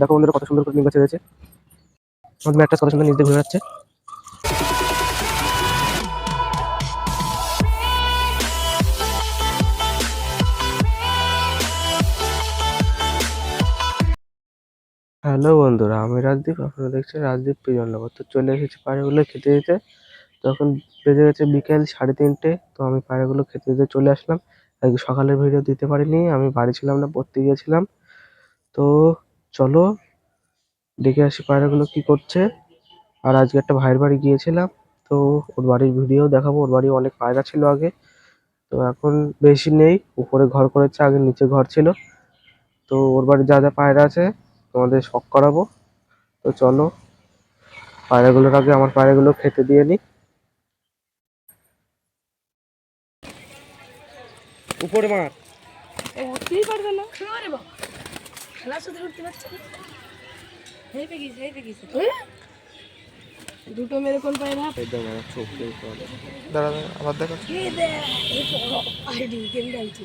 দেখো বন্ধুরা কত সুন্দর করে নিম রয়েছে। আমাদের ম্যাটটা কত সুন্দর নিচ ঘুরে যাচ্ছে হ্যালো বন্ধুরা, আমি রাজদীপ, আপনারা দেখছেন রাজদীপ প্রিজন নগর। তো চলে এসেছি পায়রাগুলো খেতে দিতে। তখন বেজে গেছে বিকেল সাড়ে তিনটে, তো আমি পায়রাগুলো খেতে দিতে চলে আসলাম। সকালের ভিডিও দিতে পারিনি, আমি বাড়ি ছিলাম না, পড়তে গিয়েছিলাম। তো চলো দেখে আসি পায়রাগুলো কি করছে। আর আজকে একটা ভাইয়ের বাড়ি গিয়েছিলাম তো ওর বাড়ির ভিডিও দেখাবো। ওর বাড়ি অনেক পায়রা ছিল আগে তো এখন বেশি নেই। উপরে ঘর করেছে আগে নিচে ঘর ছিল। তো ওর বাড়ি যা যা পায়রা আছে তোমাদের শখ করাবো। তো চলো পায়রাগুলোর আগে আমার পায়রাগুলো খেতে দিয়ে নি। উপরে মার। ও উঠতেই পারবে না। খেলা শুধু উঠতে পারছে না। হেই পেগিস হেই পেগিস দুটো মেরে কোন পায় না? একদম আমার চোখ দিয়ে পড়ে। দাঁড়া দাঁড়া আবার দেখা। এই দে এই আইডি গেম ডালছি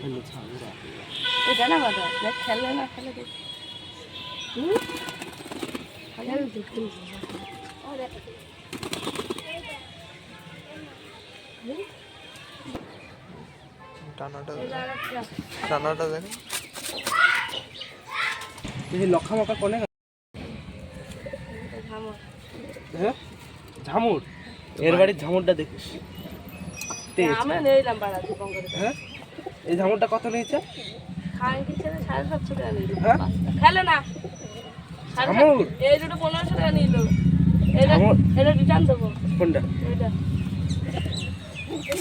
এটা না বাবা দেখ খেলে না খেলে দেখ। হুম? খেল দেখ। টানাটা টানাটা দেখ। লক্ষা মাকা কোনে হ্যাঁ? ঝামুর? এর বাড়ির ঝামুরটা দেখিস। তেজ আমরা নিলাম দীপঙ্কর হ্যাঁ? এই ঝামুরটা কত নিয়েছে? সাড়ে সাতশো টাকা নিল। হ্যাঁ? খেলে না। ঝামুর? এই দুটো পনেরোশো টাকা নিল। এটা এটা রিটার্ন দেবো। কোনটা? এটা।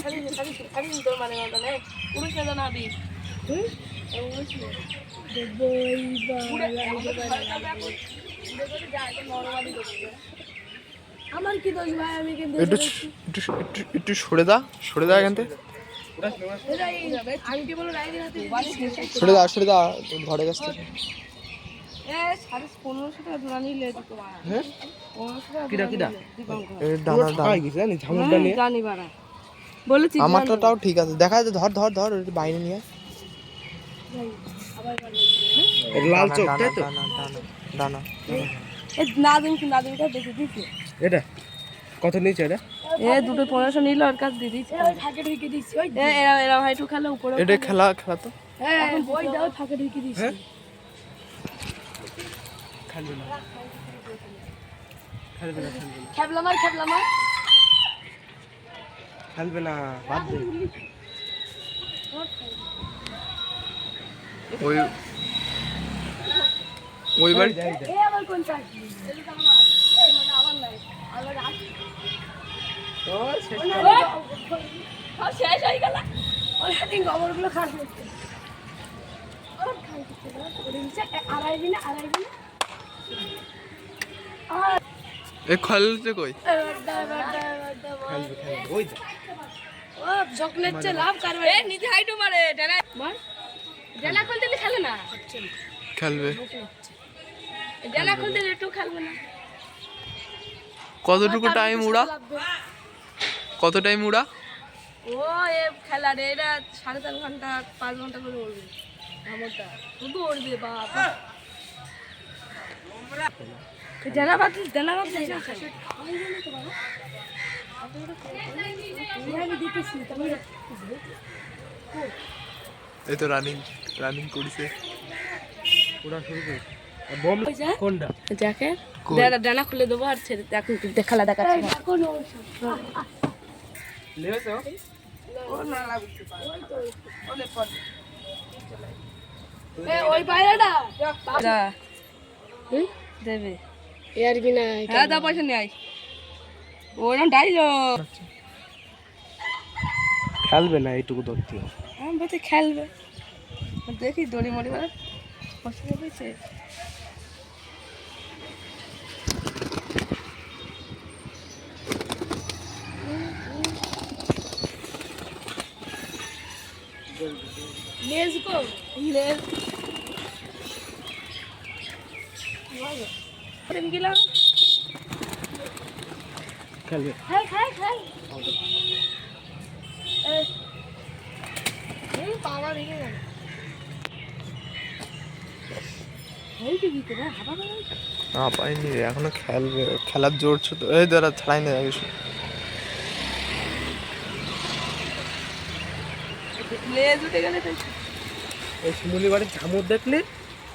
খালি খালি খালি তোর মানে কথা নেই না আমার কি দোষ ভাই? আমি কিন্তু একটু একটু একটু একটু সরে দা সরে দা এখান থেকে। সরে দা সরে দা ঘরে কাছ থেকে। হ্যাঁ? পনেরোশো টাকা কিরা কিরা? দীপঙ্কর এই ডানা ডানা। খাই গেছে জানি ঝামুরটা নিয়ে। জানি বাড়া। বলেছি আমারটা তাও ঠিক আছে। দেখা যাচ্ছে ধর ধর ধর বাইরে নিয়ে লাল চোখ তাই তো? এটা? কত নিয়েছে এটা? এ দুটো পনেরোশো নিল ওর কাছে দিয়ে দিচ্ছে ফাঁকে ঢেকে দিচ্ছি এ এরা এরা ভাই একটু খেলে উপরে এটা খেলা খেলা তো? হ্যাঁ বই দাও ফাঁকে ঢেকে দিচ্ছি হ্যাঁ? খেলবে না খেলবে না। খেলবে না খেপলা মার খেলবে না বাদ দে। ওই ওই বাড়ি খেলছে কই? ওই চকলেট লাভ করবে এ নিচে হাইটু মারে মার? ডানা খুলতে দিলে খেলে না? খেলবে। ডানা খুলতে দিলে একটু খেলবে না। কতটুকু টাইম উড়া? কত টাইম উড়া? ও এ খেলা রে এটা সাড়ে চার ঘণ্টা পাঁচ ঘণ্টা করে উড়বে। আমারটা শুধু উড়বে বাবা জানা বাদ জানা বাদ এই তো রানিং রানিং করিছে। ওরা শুরু করে বম কোনটা? যাকে? কই? ডানা খুলে দেবো আর ছেড়ে এখন খেলা দেখাচ্ছি। লেবেছে ও? ওই পায়রাটা! দেবে। এর কি না হ্যাঁ দা পয়সা নিয়ে ওরম ডাইলো। খেলবে না এইটুকু ধরতে হবে। আমি বলছি খেলবে। দেখি দড়ি মড়ি কো লেজ আমি গেলাম খেলবে। খাই খাই খাই বাবা রেগে গেল খেলতে দিতে না পাইনি রে এখনও খেলবে। খেলার জোর ছোট। এই দাঁড়া ছাড়াই না তাই। এই শিমুলি বাড়ির ঝামুর দেখলি?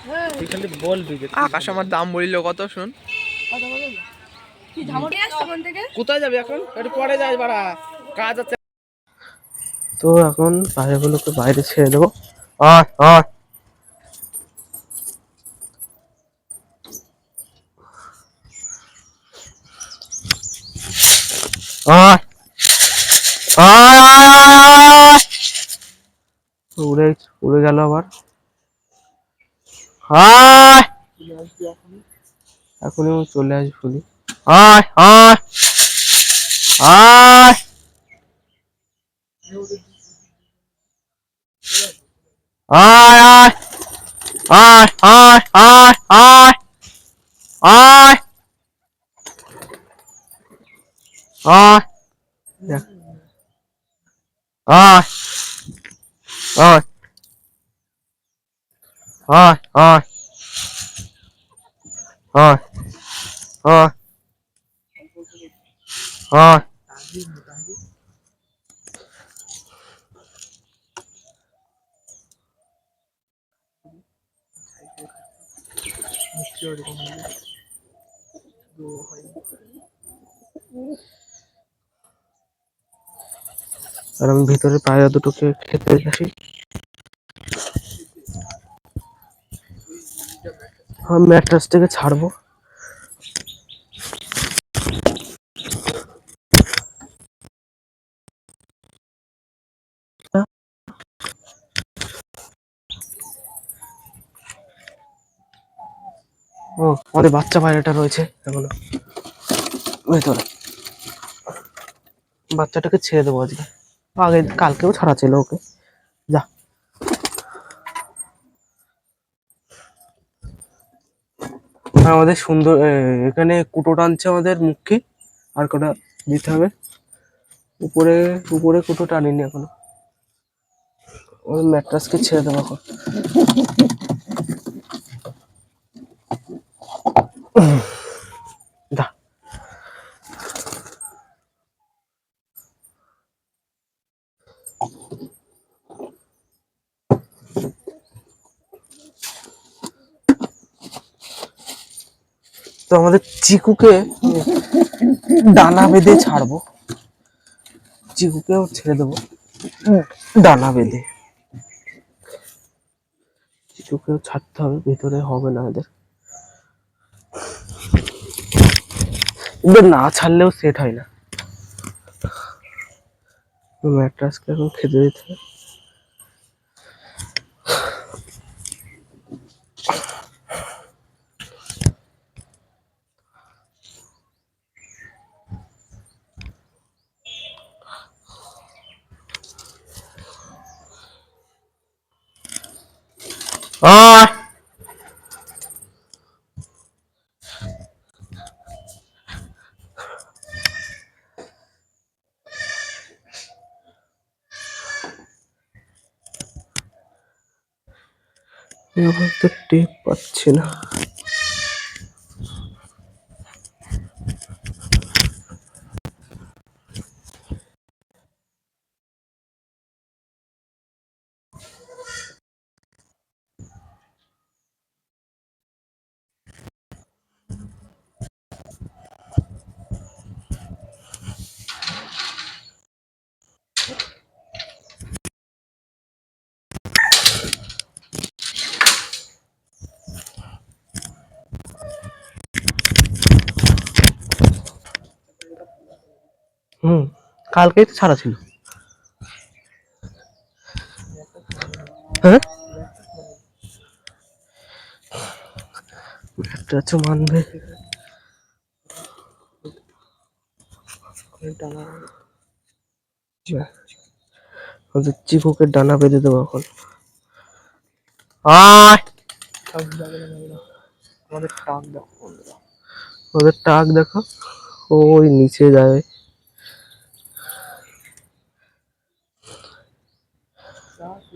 হ্যাঁ। খালি বলবি যে আকাশ আমার দাম বলিল কত শুন? কোথায় যাবি এখন? একটু পরে যাই বাড়া। কাজ আছে। তো এখন পায়রাগুলোকে বাইরে ছেড়ে দেবো। আয় আয় আয় আয় আয় আয় আয় আয় উড়ে উড়ে গেল আবার এখনই চলে আসবে ফুলি আয় আয় আয় আয় আয় আয় আয় আয় আয় আয় আয়। আয় আয় আয় আয় আয় আয় আয় আর আমি ভিতরে পায়রা দুটোকে খেতে আসি। আমি ম্যাট্রাস থেকে ছাড়বো। ও, আমাদের বাচ্চা পায়রাটা রয়েছে এখনও। ভেতরে। বাচ্চাটাকে ছেড়ে দেবো আজকে। আগে কালকেও ছাড়া ছিল ওকে। যা। আমাদের সুন্দর এখানে কুটো টানছে আমাদের মুখে আর কটা দিতে হবে। উপরে উপরে কুটো টানিনি এখনও। ওই ম্যাট্রাসকে ছেড়ে দেবো এখন। তো আমাদের চিকুকে ডানা বেঁধে ছাড়বো। চিকুকেও ছেড়ে দেবো। ডানা বেঁধে। চিকুকেও ছাড়তে হবে, ভেতরে হবে না এদের। এদের না ছাড়লেও সেট হয় না। ম্যাট্রাসকে এখন খেতে দিতে হবে। টের পাচ্ছি না। হুম কালকেই তো ছাড়া ছিল। হ্যাঁ? একটা মানবে। ওদের চিকুকে ডানা বেঁধে দেবো এখন। আয়! টাক দেখো ওদের টাক দেখো। ওই নিচে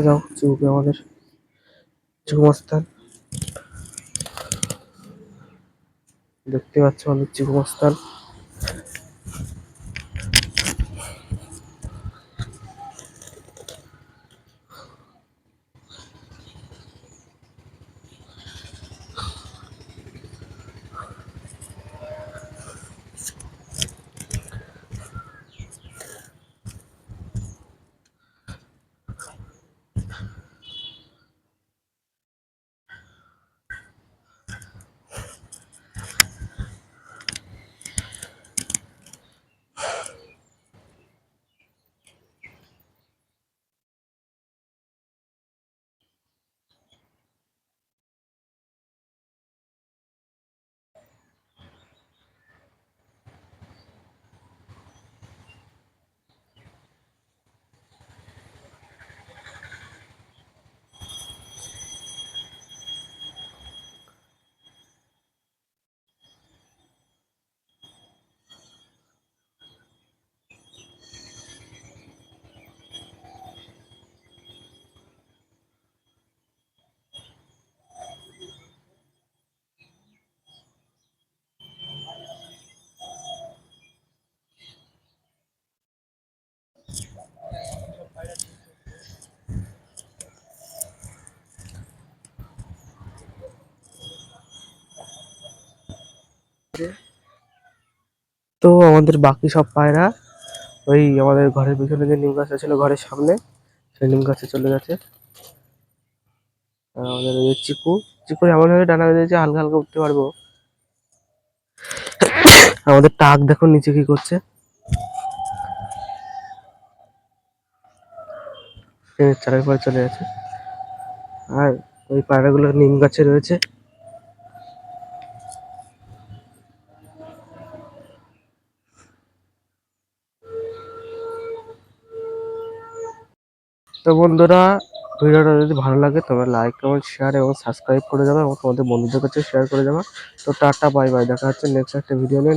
যাও আমাদের। চুকুমস্তান দেখতে পাচ্ছ আমাদের চিকু মস্তান তো আমাদের বাকি সব পায়রা, ওই আমাদের ঘরের পিছনে যে নিম গাছটা ছিল ঘরের সামনে, সেই নিম গাছে চলে গেছে। আর আমাদের ওই চিকু, চিকুর এমন ভাবে ডানা বেঁধেছে হালকা হালকা উঠতে পারব। আমাদের টাক দেখো নিচে কি করছে। ট্রেনের পরে চলে গেছে। আর ওই পায়রাগুলো নিম গাছে রয়েছে। তো বন্ধুরা, ভিডিওটা যদি ভালো লাগে তবে লাইক কমেন্ট শেয়ার এবং সাবস্ক্রাইব করে যাবে এবং তোমাদের বন্ধুদের কাছে শেয়ার করে যাবে। তো টাটা বাই বাই দেখা হচ্ছে নেক্সট একটা ভিডিও নিয়ে।